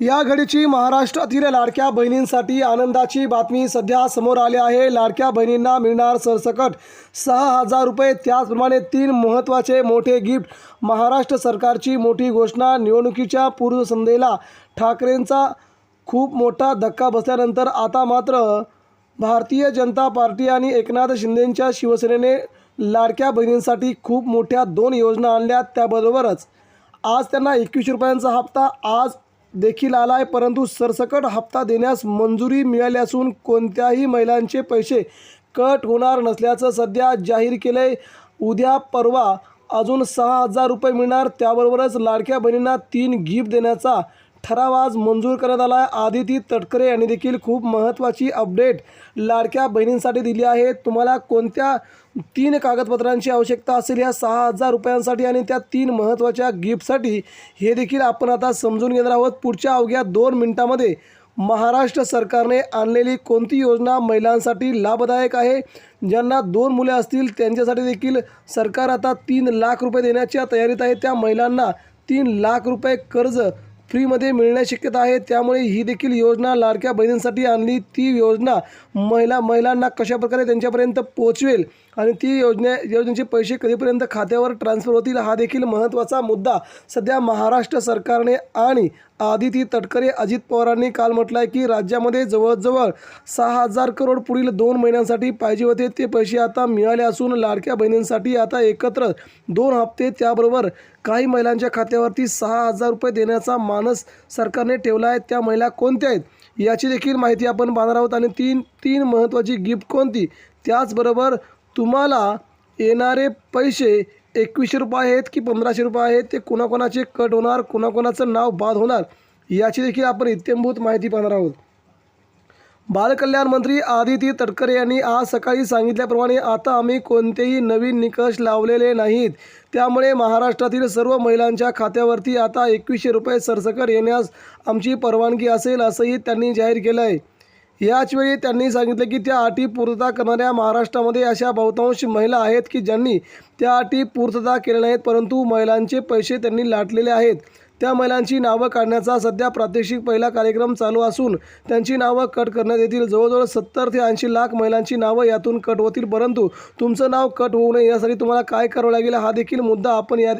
या घडीची महाराष्ट्रातील लाडक्या बहिणींसाठी आनंदाची बातमी सध्या समोर आली आहे. लाडक्या बहिणींना मिळणार सरसकट सहा हजार रुपये. त्याचप्रमाणे तीन महत्त्वाचे मोठे गिफ्ट महाराष्ट्र सरकारची मोठी घोषणा निवडणुकीच्या पूर्वसंध्येला ठाकरेंचा खूप मोठा धक्का बसल्यानंतर आता मात्र भारतीय जनता पार्टी आणि एकनाथ शिंदेंच्या शिवसेनेने लाडक्या बहिणींसाठी खूप मोठ्या दोन योजना आणल्या. त्याबरोबरच आज त्यांना एकवीसशे रुपयांचा हप्ता आज देखील आला आहे परंतु सरसकट हप्ता देण्यास मंजुरी मिळाली असून कोणत्याही महिलांचे पैसे कट होणार नसल्याचं सध्या जाहीर केलं आहे उद्या परवा अजून सहा हजार रुपये मिळणार त्याबरोबरच लाडक्या बहिणींना तीन गिफ्ट देण्याचा ठराव आज मंजूर करण्यात आला आहे आदिती तटकरे यांनी देखील खूप महत्त्वाची अपडेट लाडक्या बहिणींसाठी दिली आहे. तुम्हाला कोणत्या तीन कागदपत्रांची आवश्यकता असेल या सहा हजार रुपयांसाठी आणि त्या तीन महत्त्वाच्या गिफ्टसाठी हे देखील आपण आता समजून घेणार आहोत. पुढच्या अवघ्या दोन मिनिटामध्ये महाराष्ट्र सरकारने आणलेली कोणती योजना महिलांसाठी लाभदायक आहे? ज्यांना दोन मुले असतील त्यांच्यासाठी देखील सरकार आता तीन लाख रुपये देण्याच्या तयारीत आहे. त्या महिलांना तीन लाख रुपये कर्ज फ्रीमध्ये मिळण्याची शक्यता आहे. त्यामुळे ही देखील योजना लाडक्या बहिणींसाठी आणली. ती योजना महिला महिलांना कशाप्रकारे त्यांच्यापर्यंत पोचवेल आणि ती योजने योजनेचे पैसे कधीपर्यंत खात्यावर ट्रान्स्फर होतील हा देखील महत्त्वाचा मुद्दा सध्या महाराष्ट्र सरकारने आणि आदिती तटकरे अजित पवारांनी काल म्हटलं आहे की राज्यामध्ये जवळजवळ सहा हजार करोड पुढील दोन महिन्यांसाठी पाहिजे होते. ते पैसे आता मिळाले असून लाडक्या बहिणींसाठी आता एकत्र दोन हप्ते त्याबरोबर काही महिलांच्या खात्यावरती सहा हजार रुपये देण्याचा मानस सरकारने ठेवला आहे. त्या महिला कोणत्या आहेत? याची देखील माहिती आपण पाहणार आहोत. आणि तीन तीन महत्त्वाची गिफ्ट कोणती? त्याचबरोबर तुम्हाला येणारे पैसे एकवीसशे रुपये आहेत की पंधराशे रुपये आहेत? ते कोणाकोणाचे कट होणार? कोणाकोणाचं नाव बाद होणार? याची देखील आपण इत्यंभूत माहिती पाहणार आहोत. बालकल्याण मंत्री आदिती तटकरे यांनी आज सकाळी सांगितल्याप्रमाणे आता आम्ही कोणतेही नवीन निकष लावलेले नाहीत. त्यामुळे महाराष्ट्रातील सर्व महिलांच्या खात्यावरती आता एकवीसशे रुपये सरसकट येण्यास आमची परवानगी असेल असंही त्यांनी जाहीर केलं आहे याचवेळी त्यांनी सांगितलं की त्या अटी पूर्तता करणाऱ्या महाराष्ट्रामध्ये अशा बहुतांश महिला आहेत की ज्यांनी त्या अटी पूर्तता केल्या नाहीत परंतु महिलांचे पैसे त्यांनी लाटलेले आहेत. त्या महिलांची नावं काढण्याचा सध्या प्रादेशिक पहिला कार्यक्रम चालू असून त्यांची नावं कट करण्यात येतील. जवळजवळ सत्तर ते ऐंशी लाख महिलांची नावं यातून कट होतील. परंतु तुमचं नाव कट होऊ नये यासाठी तुम्हाला काय करावं लागेल हा देखील मुद्दा आपण या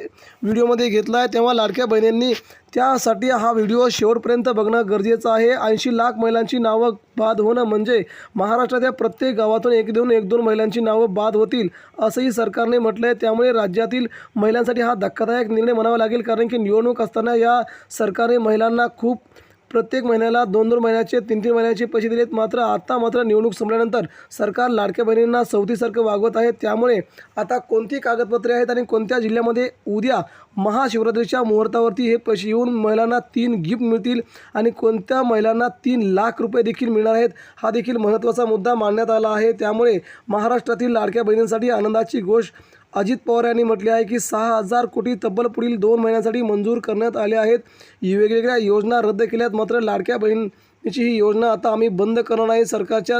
व्हिडिओमध्ये घेतला आहे तेव्हा लाडक्या बहिणींनी त्यासाठी हा व्हिडिओ शेवटपर्यंत बघणं गरजेचं आहे. ऐंशी लाख महिलांची नावं बाद होणं म्हणजे महाराष्ट्राच्या प्रत्येक गावातून एक दोन एक दोन महिलांची नावं बाद होतील असंही सरकारने म्हटलं आहे त्यामुळे राज्यातील महिलांसाठी हा धक्कादायक निर्णय म्हणावा लागेल कारण की निवडणूक असताना या सरकारने महिलांना खूप प्रत्येक महिन्याला दोन दोन महिन्याचे तीन तीन महिन्याचे पैसे दिलेत. मात्र आता मात्र निवडणूक संपल्यानंतर सरकार लाडक्या बहिणींना सवतीसारखं वागवत आहे. त्यामुळे आता कोणती कागदपत्रे आहेत आणि कोणत्या जिल्ह्यामध्ये उद्या महाशिवरात्रीच्या मुहूर्तावरती हे पैसे येऊन महिलांना तीन गिफ्ट मिळतील आणि कोणत्या महिलांना तीन लाख रुपये देखील मिळणार आहेत हा देखील महत्त्वाचा मुद्दा मांडण्यात आला आहे. त्यामुळे महाराष्ट्रातील लाडक्या बहिणींसाठी आनंदाची गोष्ट अजित पवार यांनी म्हटले आहे की सहा हजार कोटी तब्बल पुढील दोन महिन्यांसाठी मंजूर करण्यात आले आहेत. वेगवेगळ्या योजना रद्द केल्यात मात्र लाडक्या बहिणीची ही योजना आता आम्ही बंद करणार नाही. सरकारच्या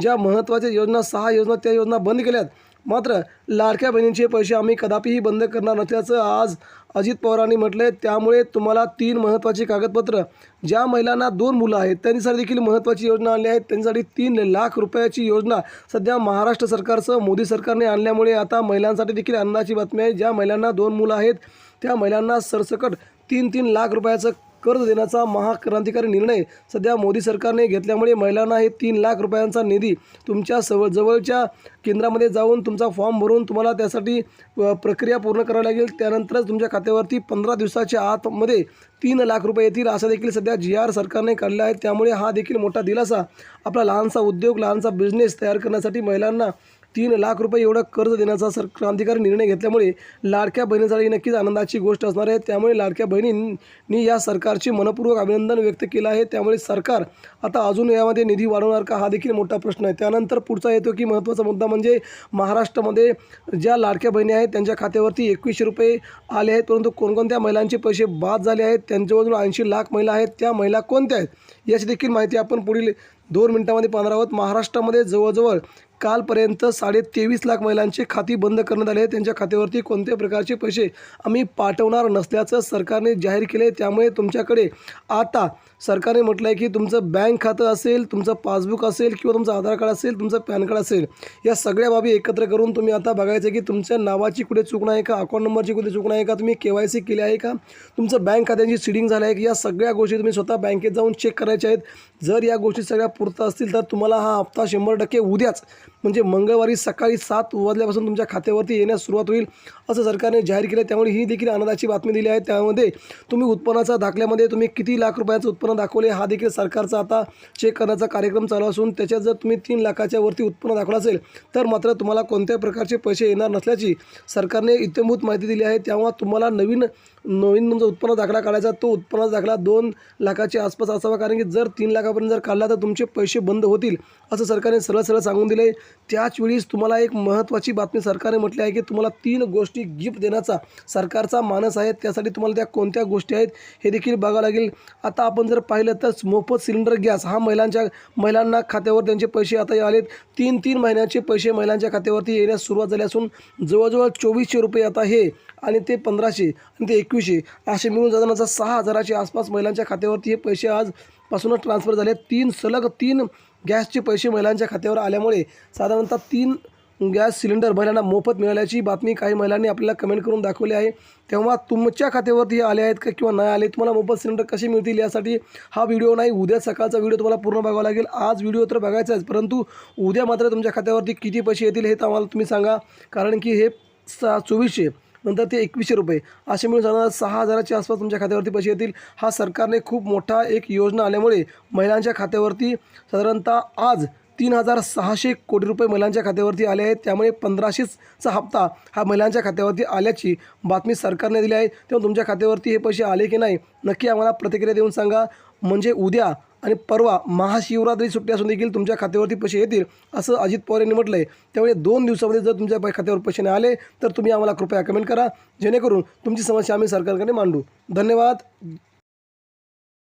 ज्या महत्त्वाच्या योजना सहा योजना त्या योजना बंद केल्यात. मात्र लाडक्या बहिणींचे पैसे आम्ही कदापिही बंद करणार नसल्याचं आज अजित पवारांनी म्हटलं आहे त्यामुळे तुम्हाला तीन महत्त्वाची कागदपत्र ज्या महिलांना दोन मुलं आहेत त्यांच्यासाठी देखील महत्त्वाची योजना आणली आहे त्यांच्यासाठी तीन लाख रुपयाची योजना सध्या महाराष्ट्र सरकारचं मोदी सरकारने आणल्यामुळे आता महिलांसाठी देखील आनंदाची बातमी आहे. ज्या महिलांना दोन मुलं आहेत त्या महिलांना सरसकट तीन तीन लाख रुपयाचं कर्ज देण्याचा महाक्रांतिकारी निर्णय सध्या मोदी सरकारने घेतल्यामुळे महिलांना हे तीन लाख रुपयांचा निधी तुमच्या सव जवळच्या केंद्रामध्ये जाऊन तुमचा फॉर्म भरून तुम्हाला त्यासाठी प्रक्रिया पूर्ण करावी लागेल. त्यानंतरच तुमच्या खात्यावरती पंधरा दिवसाच्या आतमध्ये तीन लाख रुपये येतील असं देखील सध्या जी आर सरकारने काढले आहे त्यामुळे हा देखील मोठा दिलासा. आपला लहानसा उद्योग लहानसा बिझनेस तयार करण्यासाठी महिलांना तीन लाख रुपये एवढं कर्ज देण्याचा सर क्रांतिकारी निर्णय घेतल्यामुळे लाडक्या बहिणीसाठी नक्कीच आनंदाची गोष्ट असणार आहे. त्यामुळे लाडक्या बहिणींनी या सरकारचे मनपूर्वक अभिनंदन व्यक्त केलं आहे. त्यामुळे सरकार आता अजून यामध्ये निधी वाढवणार का हा देखील मोठा प्रश्न आहे. त्यानंतर पुढचा येतो की महत्त्वाचा मुद्दा म्हणजे महाराष्ट्रामध्ये ज्या लाडक्या बहिणी आहेत त्यांच्या खात्यावरती एकवीसशे रुपये आले आहेत. परंतु कोणकोणत्या महिलांचे पैसे बाद झाले आहेत त्यांच्याजवळ ऐंशी लाख महिला आहेत. त्या महिला कोणत्या आहेत याची देखील माहिती आपण पुढील दोन मिनिटामध्ये पाहणार आहोत. महाराष्ट्रामध्ये जवळजवळ कालपर्यंत साडे तेवीस लाख महिलांची खाती बंद करण्यात आले. त्यांच्या खात्यावरती कोणत्याही प्रकारचे पैसे आम्ही पाठवणार नसल्याचं सरकारने जाहीर केले त्यामुळे तुमच्याकडे आता सरकारने म्हटलं आहे की तुमचं बँक खातं असेल तुमचं पासबुक असेल किंवा तुमचं आधार कार्ड असेल तुमचं पॅन कार्ड असेल या सगळ्या बाबी एकत्र करून तुम्ही आता बघायचं आहे की तुमच्या नावाची कुठे चूक नाही का? अकाउंट नंबरची कुठे चूक नाही का? तुम्ही के वाय सी केली आहे का? तुमचं बँक खात्यांची सिडिंग झालं आहे की? या सगळ्या गोष्टी तुम्ही स्वतः बँकेत जाऊन चेक करायच्या आहेत. जर या गोष्टी सगळ्या पुरता असतील तर तुम्हाला हा हप्ता शंभर टक्के उद्याच म्हणजे मंगळवारी सकाळी सात वाजल्यापासून तुमच्या खात्यावरती येण्यास सुरुवात होईल असं सरकारने जाहीर केलं. त्यामुळे ही देखील आनंदाची बातमी दिली आहे. त्यामध्ये तुम्ही उत्पन्नाचा दाखल्यामध्ये तुम्ही किती लाख रुपयाचं उत्पन्न दाखवले हा देखील सरकारचा आता चेक करण्याचा कार्यक्रम चालू असून त्याच्यात जर तुम्ही तीन लाखाच्या वरती उत्पन्न दाखवलं असेल तर मात्र तुम्हाला कोणत्याही प्रकारचे पैसे येणार नसल्याची सरकारने इत्यंभूत माहिती दिली आहे. तेव्हा तुम्हाला नवीन नवीन तुमचा उत्पन्न दाखला काढायचा तो उत्पन्नाचा दाखला दोन लाखाच्या आसपास असावा. कारण की जर तीन लाखापर्यंत जर काढला तर तुमचे पैसे बंद होतील असं सरकारने सरळ सरळ सांगून दिले त्याचवेळीच तुम्हाला एक महत्त्वाची बातमी सरकारने म्हटली आहे की तुम्हाला तीन गोष्टी गिफ्ट देण्याचा सरकारचा मानस आहे. त्यासाठी तुम्हाला त्या कोणत्या गोष्टी आहेत हे देखील बघावं लागेल. आता आपण जर पाहिलं तर मोफत सिलेंडर गॅस हा महिलांच्या महिलांना खात्यावर त्यांचे पैसे आता आलेत. तीन तीन महिन्याचे पैसे महिलांच्या खात्यावरती येण्यास सुरुवात झाली असून जवळजवळ चोवीसशे रुपये आता हे आणि ते पंधराशे आणि ते एकवीसशे असे मिळून साधारणतः सहा हजाराच्या आसपास महिलांच्या खात्यावरती हे पैसे आजपासूनच ट्रान्सफर झाले. तीन सलग तीन गॅसचे पैसे महिलांच्या खात्यावर आल्यामुळे साधारणतः तीन गॅस सिलेंडर महिलांना मोफत मिळाल्याची बातमी काही महिलांनी आपल्याला कमेंट करून दाखवली आहे. तेव्हा तुमच्या खात्यावरती आले आहेत का किंवा नाही आले? तुम्हाला मोफत सिलेंडर कसे मिळतील यासाठी हा व्हिडिओ नाही. उद्या सकाळचा व्हिडिओ तुम्हाला पूर्ण बघावा लागेल. आज व्हिडिओ तर बघायचा आहे परंतु उद्या मात्र तुमच्या खात्यावरती किती पैसे येतील हे तर आम्हाला तुम्ही सांगा. कारण की हे सा चोवीसशे नंतर ते एकवीसशे रुपये. असे मिळून साधारण सहा हजाराच्या आसपास तुमच्या खात्यावरती पैसे येतील. हा सरकारने खूप मोठा एक योजना आल्यामुळे महिलांच्या खात्यावरती साधारणतः आज तीन हजार सहाशे कोटी रुपये महिलांच्या खात्यावरती आले आहेत. त्यामुळे पंधराशेचा हप्ता हा महिलांच्या खात्यावरती आल्याची बातमी सरकारने दिली आहे. तेव्हा तुमच्या खात्यावरती हे पैसे आले की नाही नक्की आम्हाला प्रतिक्रिया देऊन सांगा. म्हणजे उद्या आणि परवा महाशिवरात्री सुट्टी असून देखील तुमच्या खात्यावरती पैसे येतील असं अजित पवार यांनी म्हटलं आहे त्यामुळे दोन दिवसामध्ये जर तुमच्या खात्यावर पैसे नाही आले तर तुम्ही आम्हाला कृपया कमेंट करा. जेणेकरून तुमची समस्या आम्ही सरकारकडे मांडू. धन्यवाद.